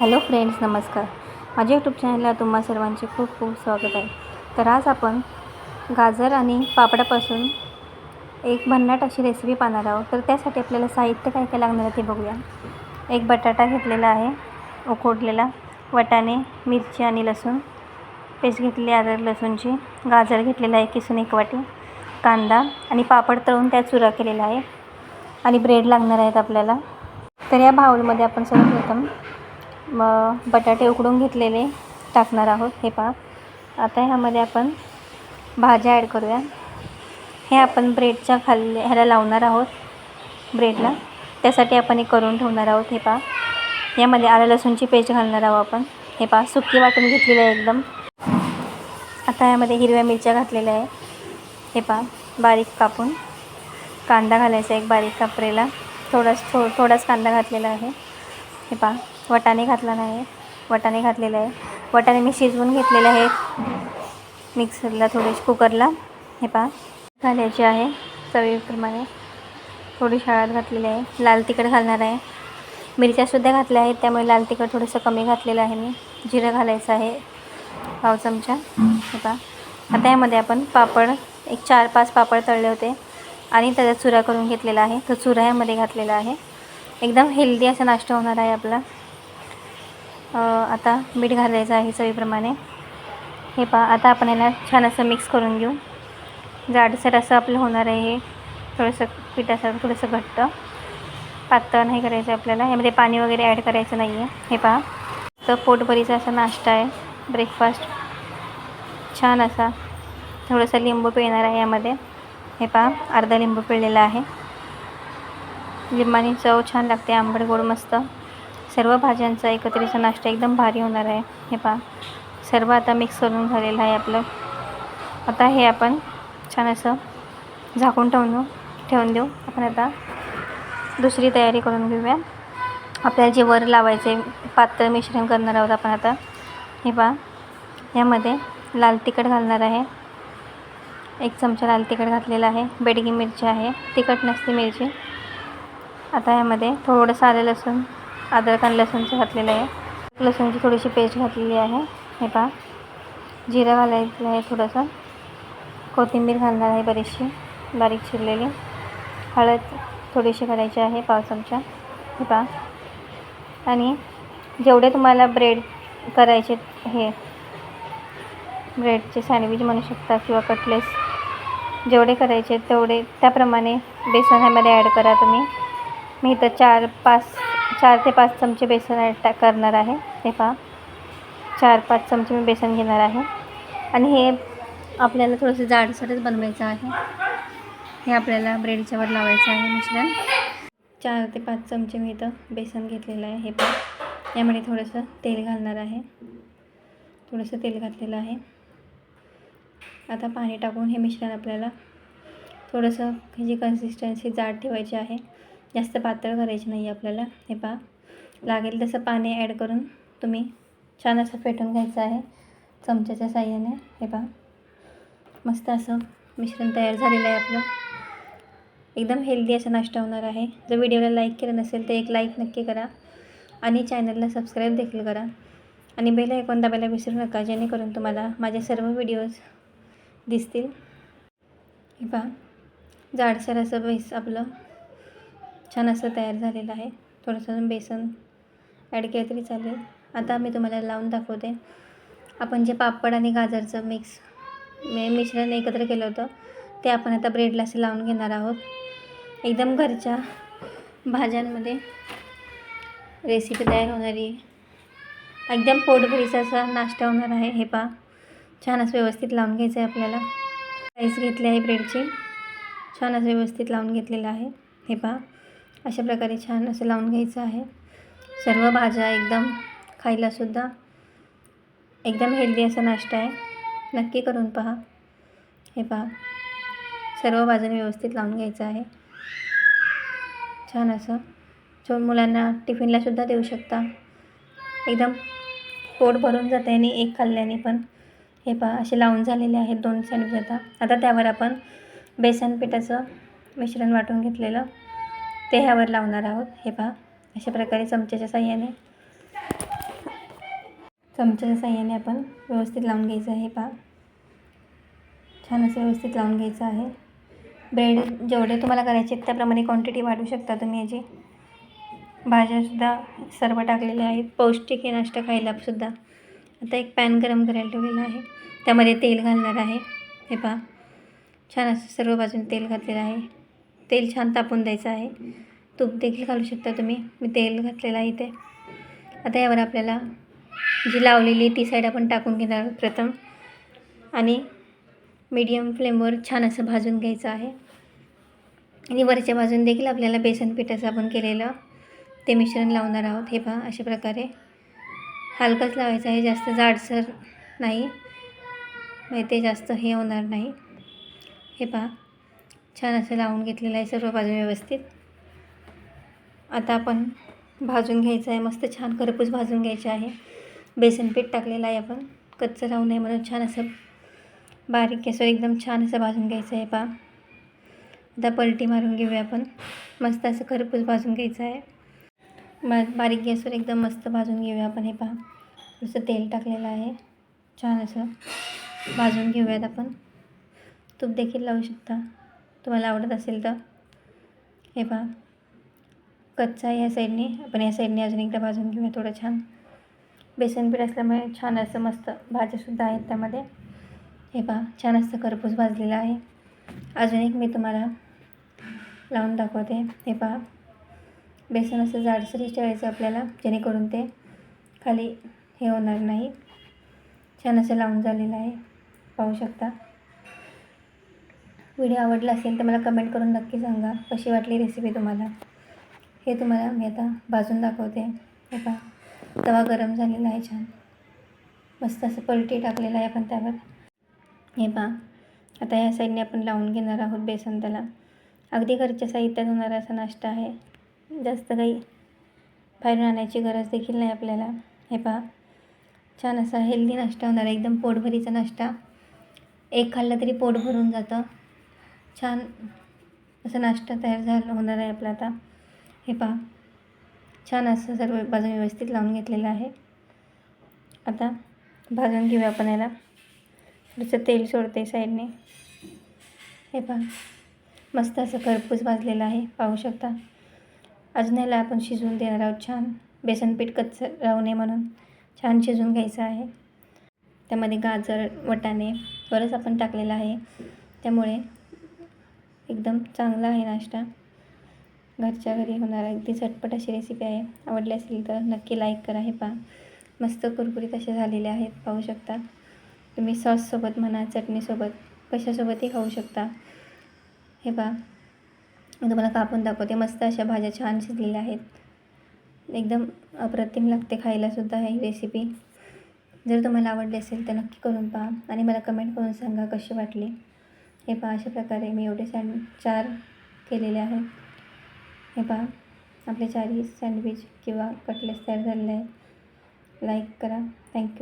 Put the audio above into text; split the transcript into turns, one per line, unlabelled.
Hello friends नमस्कार. माझ्या YouTube चॅनलला तुम्हा सर्वांचे खूप खूप स्वागत आहे. तर आज आपण गाजर आणि पापडापासून एक भन्नाट अशी रेसिपी पाहणार आहोत. तर त्यासाठी आपल्याला साहित्य काय काय लागणार आहे ते बघूया. एक बटाटा घेतलेला आहे उकडलेला वटाणे मिरची आणि लसूण. पेस्ट घेतलेली आलं लसूणची. गाजर घेतलेला आहे किसून एक वाटी. कांदा आणि पापड तळून त्यात चुरा केलेला आहे. आणि ब्रेड लागणार आहेत आपल्याला. तर या बाऊलमध्ये आपण सर्वप्रथम मग बटाटे उकडून घेतलेले टाकणार आहोत हे पहा. आता ह्यामध्ये आपण भाज्या ॲड करूया. हे आपण ब्रेडच्या खाल्ले ह्याला लावणार आहोत ब्रेडला त्यासाठी आपण हे करून ठेवणार आहोत हे पहा. यामध्ये आलं लसूणची पेस्ट घालणार आहोत आपण हे पहा. सुकी वाटून घेतलेली आहे एकदम. आता यामध्ये हिरव्या मिरच्या घातलेल्या आहे हे पहा. बारीक कापून. कांदा घालायचा एक बारीक कापरेला. थोडाच थो थोडाच कांदा घातलेला आहे हे पहा. वटाणे घातला नाही वटाणे घातलेले आहे. वटाणे मी शिजवून घेतलेले आहेत मिक्सरला थोडे कुकरला. हे पहा. घालायचे आहे चवीप्रमाणे. थोडी हळद घातलेली आहे. लाल तिखट घालणार आहे. मिरच्यासुद्धा घातल्या आहेत. त्यामुळे लाल तिखट थोडंसं कमी घातलेलं आहे मी. जिरं घालायचं आहे. पाव चमचा. हे पहा. आता यामध्ये आपण पापड एक चार पाच पापड तळले होते. आणि त्याचा चुरा करून घेतलेला आहे. तो चुरा यामध्ये घातलेला आहे. एकदम हेल्दी असा नाश्ता होणार आहे आपला. आता मीठ घालायचं आहे चवीप्रमाणे. हे पहा आता आपण याला छान असं मिक्स करून घेऊ. जाडसर असं आपलं होणार आहे हे. थोडंसं पिठासारखं थोडंसं घट्ट. पातळ नाही करायचं आपल्याला. यामध्ये पाणी वगैरे ॲड करायचं नाही आहे हे पहा. तर पोटभरीचा असा नाश्ता आहे. ब्रेकफास्ट छान असा. थोडंसं लिंबू पिळणार आहे यामध्ये. हे पहा अर्धा लिंबू पिळलेला आहे. लिंबानी चव छान लागते. आंबट गोड मस्त. सर्व भाज्यांचा एकत्रितचा नाश्ता एकदम भारी होणार आहे. हे पहा. सर्व आता मिक्स करून झालेलं आहे आपलं. आता हे आपण छान असं झाकून ठेवून ठेवून देऊ. आपण आता दुसरी तयारी करून घेऊया. आपल्याला जे वर लावायचे पातळ मिश्रण करणार आहोत आपण आता. हे पहा. यामध्ये लाल तिखट घालणार आहे. एक चमचा लाल तिखट घातलेला आहे. बेडगी मिरची आहे. तिखट नसते मिरची. आता यामध्ये थोडंसं आलं लसूण. अद्रक आणि लसूणचं घातलेलं आहे. लसूणची थोडीशी पेस्ट घातलेली आहे. हे पहा. जिरं घालायचं आहे थोडंसं. कोथिंबीर घालणार आहे बरीचशी. बारीक चिरलेली. हळद थोडीशी घालायची आहे पाव चमचा. हे पहा. आणि जेवढे तुम्हाला ब्रेड करायचे हे ब्रेडचे सँडविच म्हणू शकता किंवा कटलेस जेवढे करायचे तेवढे त्याप्रमाणे बेसन ह्यामध्ये ॲड करा तुम्ही. मी इथं चार पाच चार ते पाच चमचे बेसन ॲड टा करणार आहे. हे पहा. चार पाच चमचे मी बेसन घेणार आहे. आणि हे आपल्याला थोडंसं जाडसरच बनवायचं आहे. हे आपल्याला ब्रेडच्यावर लावायचं आहे मिश्रण. चार ते पाच चमचे मी इथं बेसन घेतलेलं आहे. हे पण यामध्ये थोडंसं तेल घालणार आहे. थोडंसं तेल घातलेलं आहे. आता पाणी टाकून हे मिश्रण आपल्याला थोडंसं ह्याची कन्सिस्टन्सी जाड ठेवायची आहे जास्त पातळ करायची नाही आपल्याला. हे पहा. लागेल तसं पाणी ॲड करून तुम्ही छान असं फेटून घ्यायचं आहे चमच्याच्या साह्याने. हे पहा. मस्त असं मिश्रण तयार झालेलं आहे आपलं. एकदम हेल्दी असा नाश्ता होणार आहे. जर व्हिडिओला लाईक केलं नसेल तर एक लाईक नक्की करा. आणि चॅनलला सबस्क्राईब देखील करा. आणि बेल ऐकून दाबायला विसरू नका जेणेकरून तुम्हाला माझे सर्व व्हिडिओज दिसतील. हे पहा. जाडसर असं बेस आपलं. छान असं तयार झालेलं आहे. थोडंसं बेसन ॲड केलं तरी चालेल. आता मी तुम्हाला लावून दाखवते. आपण जे पापड आणि गाजरचं मिक्स मे मिश्रण एकत्र केलं होतं. ते आपण आता ब्रेडला असं लावून घेणार आहोत. एकदम घरच्या भाज्यांमध्ये रेसिपी तयार होणारी एकदम पोटभरीचा असा नाश्ता होणार आहे. हे पा छान असं व्यवस्थित लावून घ्यायचं आहे आपल्याला. राईस घेतले आहे ब्रेडचे छान असं व्यवस्थित लावून घेतलेलं आहे. हे पहा अशा प्रकारे छान असं लावून घ्यायचं आहे. सर्व भाज्या एकदम खायलासुद्धा एकदम हेल्दी असा नाश्ता आहे. नक्की करून पहा. हे पहा. सर्व बाजूने व्यवस्थित लावून घ्यायचं आहे. छान असं. छो मुलांना टिफिनलासुद्धा देऊ शकता. एकदम पोट भरून जाते आणि एक खाल्ल्याने पण. हे पहा असे लावून झालेले आहेत दोन सँडविच आता. आता त्यावर आपण बेसन पिठाचं मिश्रण वाटून घेतलेलं. ते ह्यावर लावणार आहोत. हे पहा अशा प्रकारे चमच्याच्या साह्याने. चमच्याच्या साह्याने आपण व्यवस्थित लावून घ्यायचं आहे. पहा छान असं व्यवस्थित लावून घ्यायचं आहे. ब्रेड जेवढे तुम्हाला करायचे आहेत त्याप्रमाणे क्वांटिटी वाढवू शकता तुम्ही याची. भाज्यासुद्धा सर्व टाकलेल्या आहेत. पौष्टिक हे नाश्ता खायला सुद्धा. आता एक पॅन गरम करायला ठेवलेला आहे. त्यामध्ये तेल घालणार आहे. हे पहा छान असं सर्व बाजून तेल घातलेलं आहे. तेल छान तापून द्यायचं आहे. तूप देखील घालू शकता तुम्ही. मी तेल घातलेलं आहे इथे. आता यावर आपल्याला जी लावलेली ती साईड आपण टाकून घेणार आहोत प्रथम. आणि मीडियम फ्लेमवर छान असं भाजून घ्यायचं आहे. आणि वरच्या बाजून देखील आपल्याला बेसन पिठाचं आपण केलेलं ते मिश्रण लावणार आहोत. हे पहा अशा प्रकारे. हलकंच लावायचं आहे जास्त जाडसर नाही. म्हणजे ते जास्त हे होणार नाही. हे पहा. छान असं लावून घेतलेलं आहे सर्व बाजू व्यवस्थित. आता आपण भाजून घ्यायचं आहे. मस्त छान खरपूस भाजून घ्यायचं आहे. बेसन पीठ टाकलेलं आहे आपण. कच्चं राहू नये म्हणून छान असं बारीक गॅसवर एकदम छान असं भाजून घ्यायचं आहे पहा आता पलटी मारून घेऊया आपण. मस्त असं खरपूस भाजून घ्यायचं आहे. बा बारीक गॅसवर एकदम मस्त भाजून घेऊया आपण हे पहा जसं तेल टाकलेलं आहे. छान असं भाजून घेऊयात आपण. तूप देखील लावू शकता. तुम्हाला आवडत असेल तर. हे पहा. कच्चा या साईडने. आपण या साईडने अजून एकदा भाजून घेऊया थोडं छान. बेसन पीठ असल्यामुळे छान असं मस्त भाज्यासुद्धा आहेत त्यामध्ये. हे पहा छान असं खरपूस भाजलेलं आहे. अजून एक मी तुम्हाला लावून दाखवते. हे पहा. बेसन असं जाडसरी ठेवायचं आपल्याला जेणेकरून ते खाली हे होणार नाही. छान असं लावून झालेलं आहे. पाहू शकता. व्हिडिओ आवडला असेल तर मला कमेंट करून नक्की सांगा. कशी वाटली रेसिपी तुम्हाला? हे तुम्हाला मी आता भाजून दाखवते. हे पहा. तवा गरम झालेला आहे छान. मस्त असं पलटी टाकलेलं आहे आपण त्यावर. हे पहा. आता या साईडने आपण लावून घेणार आहोत बेसन त्याला. अगदी घरच्या साहित्यात होणारा असा नाश्ता आहे. जास्त काही बाहेरून आणायची गरज देखील नाही आपल्याला. हे पहा. छान असा हेल्दी नाश्ता होणार आहे. एकदम पोटभरीचा नाश्ता. एक खाल्ला तरी पोट भरून जातं. छान असं नाश्ता तयार झाला होणार आहे आपला आता. हे पहा. छान असं सर्व बाजून व्यवस्थित लावून घेतलेलं आहे. आता भाजून घेऊया आपण याला. थोडंसं तेल सोडते साईडने. हे पहा. मस्त असं खरपूस भाजलेलं आहे पाहू शकता. अजून याला आपण शिजवून देणार आहोत छान. बेसन पीठ कच्चं राहू नये म्हणून. छान शिजवून घ्यायचं आहे. त्यामध्ये गाजर वटाणे बरंच आपण टाकलेलं आहे. त्यामुळे एकदम चांगला आहे नाश्ता. घरच्या घरी होणारा अगदी झटपट अशी रेसिपी आहे. आवडली असेल तर नक्की लाईक करा. हे पहा. मस्त कुरकुरीत असे झालेले आहेत. पाहू शकता. तुम्ही सॉससोबत म्हणा चटणीसोबत कशासोबतही खाऊ शकता. हे पहा. मी तुम्हाला कापून दाखवते. मस्त अशा भाज्या छान शिजलेल्या आहेत. एकदम अप्रतिम लागते खायलासुद्धा ही रेसिपी जर तुम्हाला आवडली असेल तर नक्की करून पहा. आणि मला कमेंट करून सांगा कशी वाटली. हे पहा अशा प्रकारे मी एवढे सँड चार केलेले आहेत. हे पहा आपले चारही सँडविच किंवा कटलेट्स तयार झालेले आहेत. लाईक करा. थँक्यू.